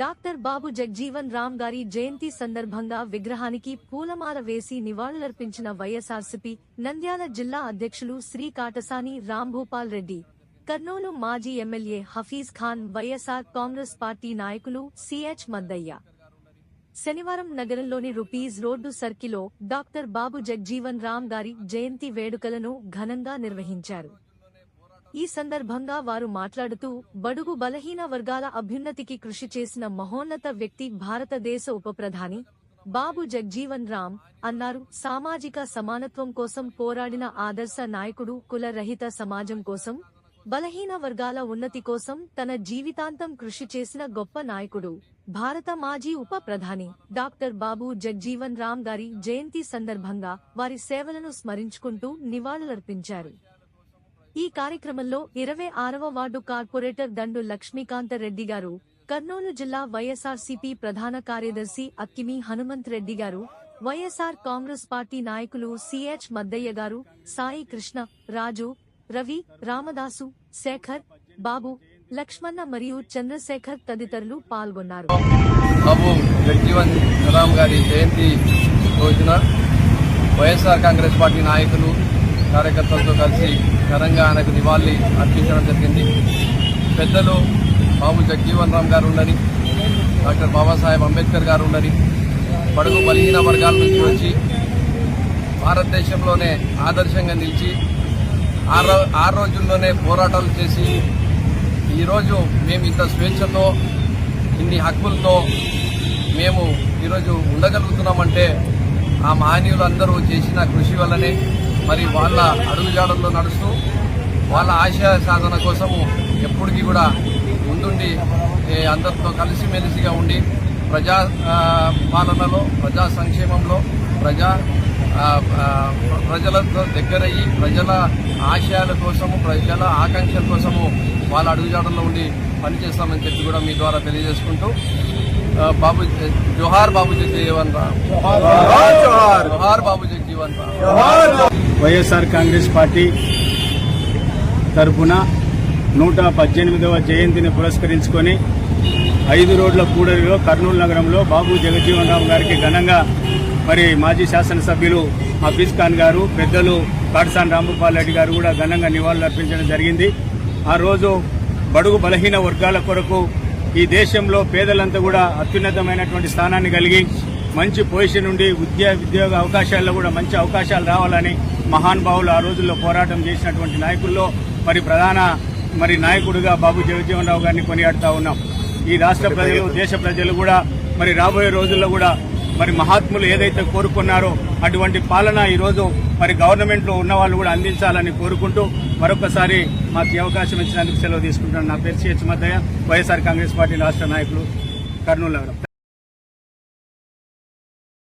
Doctor Babu Jagjivan Ram గారి జయంతి సందర్భంగా విగ్రహానికి పూలమాల వేసి నివాళులర్పించిన వైఎస్ఆర్సీపీ నంద్యాల జిల్లా అధ్యక్షులు శ్రీ కాటసాని రాంభూపాల్ రెడ్డి. కర్నూలు మాజీ MLA Hafeez Khan YSR Congress party నాయకులు సిహెచ్ మద్దయ్య. శనివారం నగరంలోని రూపీస్ రోడ్డు సర్కిల్లో డాక్టర్ బాబు జగ్జీవన్ రామ్ గారి జయంతి వేడుకలను ఘనంగా నిర్వహించారు. ఈ సందర్భంగా వారు మాట్లాడుతూ బడుగు బలహీన వర్గాల అభ్యున్నతికి కృషి చేసిన మహోన్నత వ్యక్తి భారతదేశ ఉప ప్రధాని బాబు జగ్జీవన్ రామ్ అన్నారు. సామాజిక సమానత్వం కోసం పోరాడిన ఆదర్శ నాయకుడు కుల రహిత సమాజం కోసం బలహీన వర్గాల ఉన్నతి కోసం తన జీవితాంతం కృషి చేసిన గొప్ప నాయకుడు భారత మాజీ ఉప ప్రధాని డాక్టర్ బాబు జగ్జీవన్ రామ్ గారి జయంతి సందర్భంగా వారి సేవలను స్మరించుకుంటూ నివాళులర్పించారు. ఈ కార్యక్రమంలో ఇరవై ఆరవ వార్డు కార్పొరేటర్ దండు లక్ష్మీకాంత రెడ్డి గారు కర్నూలు జిల్లా వైఎస్ఆర్సీపీ ప్రధాన కార్యదర్శి అక్కిమి హనుమంత్ రెడ్డి గారు వైఎస్ఆర్ కాంగ్రెస్ పార్టీ నాయకులు సిహెచ్ మద్దయ్య గారు సాయి కృష్ణ రాజు రవి రామదాసు శేఖర్ బాబు లక్ష్మణ మరియు చంద్రశేఖర్ తదితరులు పాల్గొన్నారు. వైఎస్ఆర్ కాంగ్రెస్ పార్టీ నాయకులు కార్యకర్తలతో కలిసి ఘనంగా ఆయనకు నివాళి అర్పించడం జరిగింది. పెద్దలు బాబు జగ్జీవన్ రామ్ గారు ఉన్నది డాక్టర్ బాబాసాహెబ్ అంబేద్కర్ గారు ఉన్నది. బడుగు బలహీన వర్గాల నుంచి వచ్చి భారతదేశంలోనే ఆదర్శంగా నిలిచి ఆ ఆ రోజుల్లోనే పోరాటాలు చేసి ఈరోజు మేము ఇంత స్వేచ్ఛతో ఇన్ని హక్కులతో మేము ఈరోజు ఉండగలుగుతున్నామంటే ఆ మహనీయులందరూ చేసిన కృషి వల్లనే మరి వాళ్ళ అడుగుజాడల్లో నడుస్తూ వాళ్ళ ఆశయ సాధన కోసము ఎప్పటికీ కూడా ముందుండి అందరితో కలిసిమెలిసిగా ఉండి ప్రజా పాలనలో ప్రజా సంక్షేమంలో ప్రజా ప్రజలతో దగ్గరయ్యి ప్రజల ఆశయాల కోసము ప్రజల ఆకాంక్షల కోసము వాళ్ళ అడుగుజాడల్లో ఉండి పనిచేస్తామని చెప్పి కూడా మీ ద్వారా తెలియజేసుకుంటూ బాబు జోహార్ బాబు జగజీవన్ రామ్. జోహార్ బాబు జగజీవన్ రామ్. వైఎస్ఆర్ కాంగ్రెస్ పార్టీ తరఫున నూట పద్దెనిమిదవ జయంతిని పురస్కరించుకొని ఐదు రోడ్ల కూడలిలో కర్నూలు నగరంలో బాబు జగజ్జీవన్ రామ్ గారికి ఘనంగా మరి మాజీ శాసనసభ్యులు హఫీజ్ ఖాన్ గారు పెద్దలు కాటసాని రాంభూపాల్ రెడ్డి గారు కూడా ఘనంగా నివాళులు అర్పించడం జరిగింది. ఆ రోజు బడుగు బలహీన వర్గాల కొరకు ఈ దేశంలో పేదలంతా కూడా అత్యున్నతమైనటువంటి స్థానాన్ని కలిగి మంచి పొజిషన్ నుండి ఉద్యోగ ఉద్యోగ అవకాశాల్లో కూడా మంచి అవకాశాలు రావాలని మహానుభావులు ఆ రోజుల్లో పోరాటం చేసినటువంటి నాయకుల్లో మరి ప్రధాన మరి నాయకుడిగా బాబు జగజ్జీవన్ రావు గారిని కొనియాడుతూ ఉన్నాం. ఈ రాష్ట్ర ప్రజలు దేశ ప్రజలు కూడా మరి రాబోయే రోజుల్లో కూడా మరి మహాత్ములు ఏదైతే కోరుకున్నారో అటువంటి పాలన ఈరోజు మరి గవర్నమెంట్లో ఉన్న వాళ్ళు కూడా అందించాలని కోరుకుంటూ మరొకసారి మాకు అవకాశం ఇచ్చినందుకు సెలవు తీసుకుంటున్నాను. నా పేరు CH Maddaiah YSR Congress party రాష్ట్ర నాయకులు కర్నూలు నగరం.